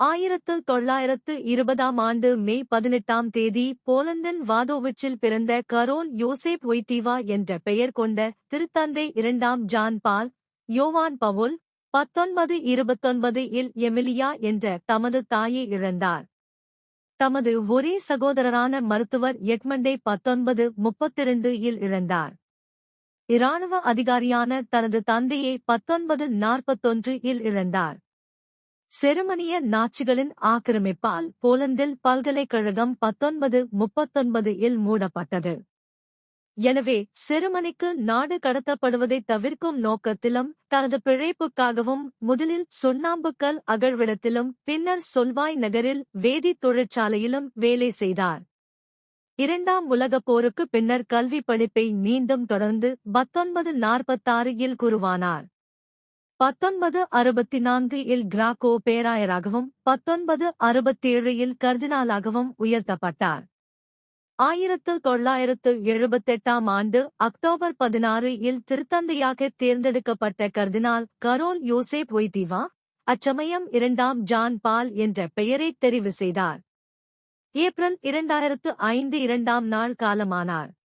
ஆயிரத்து தொள்ளாயிரத்து இருபதாம் ஆண்டு மே பதினெட்டாம் தேதி போலந்தின் வாதோவிச்சில் பிறந்த கரோன் யோசேப் ஒய்தீவா என்ற பெயர் கொண்ட திருத்தந்தை இரண்டாம் ஜான் பால் யோவான் பவுல் பத்தொன்பது இருபத்தொன்பது இல் எமிலியா என்ற தமது தாயை இழந்தார். தமது ஒரே சகோதரரான மருத்துவர் எட்மண்டே பத்தொன்பது முப்பத்திரண்டு இல் இழந்தார். இராணுவ அதிகாரியான தனது தந்தையை பத்தொன்பது நாற்பத்தொன்று இல் இழந்தார். செருமனிய நாச்சிகளின் ஆக்கிரமிப்பால் போலந்தில் பல்கலைக்கழகம் பத்தொன்பது முப்பத்தொன்பது இல் மூடப்பட்டது. எனவே செருமனிக்கு நாடு கடத்தப்படுவதை தவிர்க்கும் நோக்கத்திலும் தனது பிழைப்புக்காகவும் முதலில் சுண்ணாம்புக்கல் அகழ்விடத்திலும் பின்னர் சொல்வாய் நகரில் வேதி தொழிற்சாலையிலும் வேலை செய்தார். இரண்டாம் உலகப் போருக்கு பின்னர் கல்வி படிப்பை மீண்டும் தொடர்ந்து பத்தொன்பது நாற்பத்தாறு இல் குருவானார். பத்தொன்பது அறுபத்தி நான்கு இல் கிராக்கோ பேராயராகவும் பத்தொன்பது அறுபத்தேழு இல் கர்தினாலாகவும் உயர்த்தப்பட்டார். ஆயிரத்து தொள்ளாயிரத்து எழுபத்தெட்டாம் ஆண்டு அக்டோபர் பதினாறு இல் திருத்தந்தையாக தேர்ந்தெடுக்கப்பட்ட கர்தினால் கரோல் யோசேப் ஒய்தீவா அச்சமயம் இரண்டாம் ஜான் பால் என்ற பெயரை தெரிவு செய்தார். ஏப்ரல் இரண்டாயிரத்து ஐந்து இரண்டாம் நாள் காலமானார்.